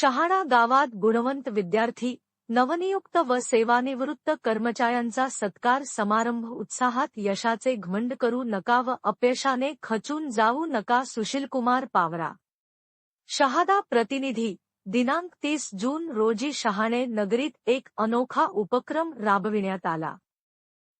शहाणा गावात गुणवंत विद्यार्थी नवनियुक्त व सेवानिवृत्त कर्मचाऱ्यांचा सत्कार समारंभ उत्साहात यशाचे घमंड करू नका व अपयशाने खचून जाऊ नका सुशीलकुमार पावरा. शहादा प्रतिनिधी दिनांक तीस जून रोजी शहाणे नगरीत एक अनोखा उपक्रम राबविण्यात आला.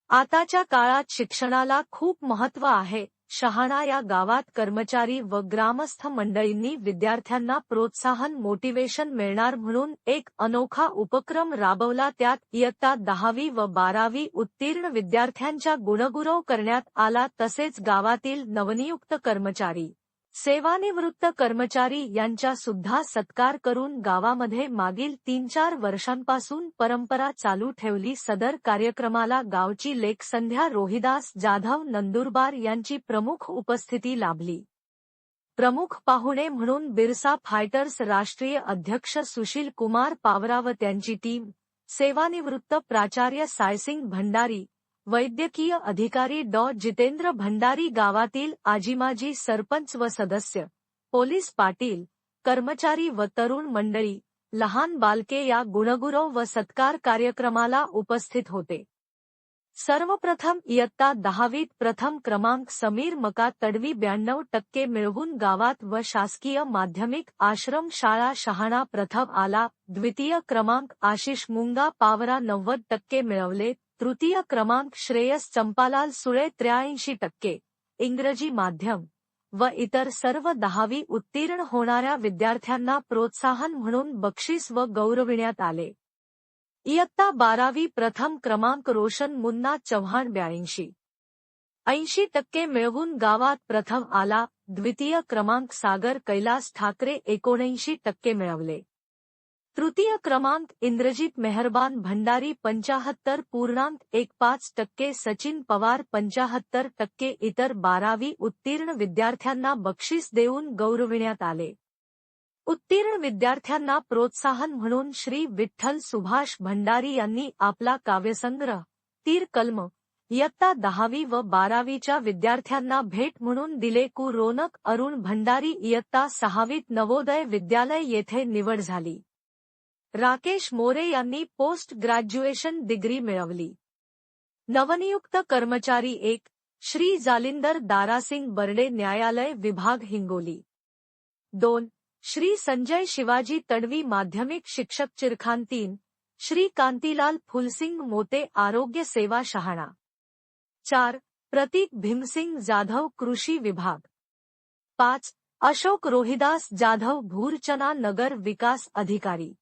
आताच्या काळात शिक्षणाला खूप महत्त्व आहे शहाणा या गावात कर्मचारी व ग्रामस्थ मंडळींनी विद्यार्थ्यांना प्रोत्साहन मोटिवेशन मिळणार म्हणून एक अनोखा उपक्रम राबवला. त्यात इयत्ता दहावी व बारावी उत्तीर्ण विद्यार्थ्यांच्या गुणगुरव करण्यात आला. तसेच गावातील नवनियुक्त कर्मचारी सेवानिवृत्त कर्मचारी यांचा सुद्धा सत्कार करून गावामध्ये मागील तीन चार वर्षांपासून परंपरा चालू ठेवली. सदर कार्यक्रमाला गावची लेखसंध्या रोहिदास जाधव नंदुरबार यांची प्रमुख उपस्थिती लाभली. प्रमुख पाहुणे म्हणून बिरसा फायटर्स राष्ट्रीय अध्यक्ष सुशील कुमार पावरा व त्यांची टीम सेवानिवृत्त प्राचार्य सायसिंग भंडारी वैद्यकीय अधिकारी डॉ. जितेंद्र भंडारी गावातील आजीमाजी सरपंच व सदस्य पोलीस पाटील कर्मचारी व तरुण मंडळी लहान बालके या गुणगुरव व सत्कार कार्यक्रमाला उपस्थित होते. सर्वप्रथम इयत्ता दहावीत प्रथम क्रमांक समीर मका तडवी ब्याण्णव टक्के मिळवून गावात व शासकीय माध्यमिक आश्रम शाळा शहाणा प्रथम आला. द्वितीय क्रमांक आशिष मुंगा पावरा नव्वद टक्के मिळवले. तृतीय क्रमांक श्रेयस चंपालाल सुळे त्र्याऐंशी टक्के. इंग्रजी माध्यम. व इतर सर्व दहावी उत्तीर्ण होणाऱ्या विद्यार्थ्यांना प्रोत्साहन म्हणून बक्षीस व गौरविण्यात आले. इयत्ता बारावी प्रथम क्रमांक रोशन मुन्ना चव्हाण ब्याऐंशी. ऐंशी टक्के मिळवून गावात प्रथम आला. द्वितीय क्रमांक सागर कैलास ठाकरे एकोणऐंशी टक्के मिळवले. तृतीय क्रमांक इंद्रजीत मेहरबान भंडारी पंचाहत्तर पूर्णांक एक पाच टक्के सचिन पवार पंचाहत्तर टक्के इतर बारावी उत्तीर्ण विद्यार्थ्यांना बक्षीस देऊन गौरविण्यात आले. उत्तीर्ण विद्यार्थ्यांना प्रोत्साहन म्हणून श्री विठ्ठल सुभाष भंडारी यांनी आपला काव्यसंग्रह तीर कलम इयत्ता दहावी व बारावीच्या विद्यार्थ्यांना भेट म्हणून दिले कु. रोनक अरुण भंडारी इयत्ता सहावीत नवोदय विद्यालय येथे निवड झाली. राकेश मोरे यांनी पोस्ट ग्रॅज्युएशन डिग्री मिळवली. नवनियुक्त कर्मचारी एक, श्री जालिंदर दारासिंग बर्डे न्यायालय विभाग हिंगोली. दोन, श्री संजय शिवाजी तडवी माध्यमिक शिक्षक चिरखान तीन, श्री कांतीलाल फुलसिंग मोते आरोग्य सेवा शहाणा. चार, प्रतीक भीमसिंग जाधव कृषी विभाग. पाच, अशोक रोहिदास जाधव भूरचना नगर विकास अधिकारी.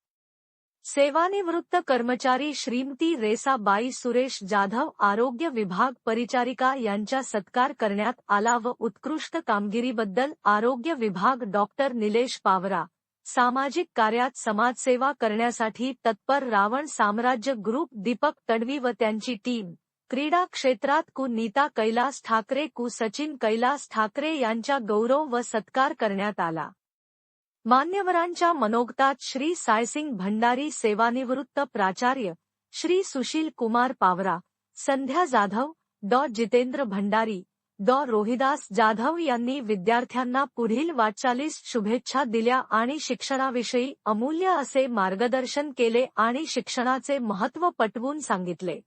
सेवानिवृत्त कर्मचारी श्रीमती रेसाबाई सुरेश जाधव आरोग्य विभाग परिचारिका यांचा सत्कार करण्यात आला व उत्कृष्ट कामगिरीबद्दल आरोग्य विभाग डॉक्टर निलेश पावरा सामाजिक कार्यात समाजसेवा करण्यासाठी तत्पर रावण साम्राज्य ग्रुप दीपक तडवी व त्यांची टीम क्रीडा क्षेत्रात कु नीता कैलास ठाकरे कु सचिन कैलास ठाकरे यांचा गौरव व सत्कार करण्यात आला. मान्यवरांच्या मनोगतात श्री सायसिंग भंडारी सेवानिवृत्त प्राचार्य श्री सुशील कुमार पावरा संध्या जाधव डॉ. जितेंद्र भंडारी डॉ. रोहिदास जाधव यांनी विद्यार्थ्यांना पुढील वाटचालीस शुभेच्छा दिल्या आणि शिक्षणाविषयी अमूल्य असे मार्गदर्शन केले आणि शिक्षणाचे महत्त्व पटवून सांगितले.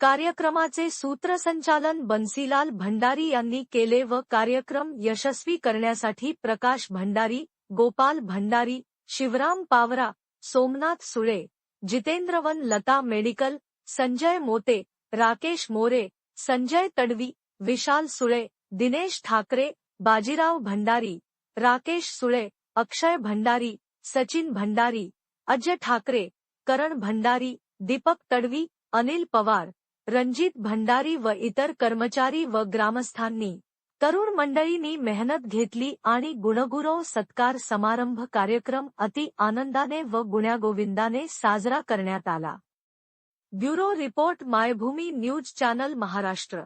कार्यक्रमाचे सूत्रसंचालन बन्सीलाल भंडारी यांनी केले व कार्यक्रम यशस्वी करण्यासाठी प्रकाश भंडारी गोपाल भंडारी शिवराम पावरा सोमनाथ सुळे जितेंद्रवन लता मेडिकल संजय मोते राकेश मोरे संजय तडवी विशाल सुळे दिनेश ठाकरे बाजीराव भंडारी राकेश सुळे अक्षय भंडारी सचिन भंडारी अजय ठाकरे करण भंडारी दीपक तडवी अनिल पवार रणजित भंडारी व इतर कर्मचारी व ग्रामस्थांनी तरुण मंडळींनी मेहनत घेतली आणि गुणगुरव सत्कार समारंभ कार्यक्रम अति आनंदाने व गुण्यागोविंदाने साजरा करण्यात आला. Bureau report Maybhumi news channel Maharashtra.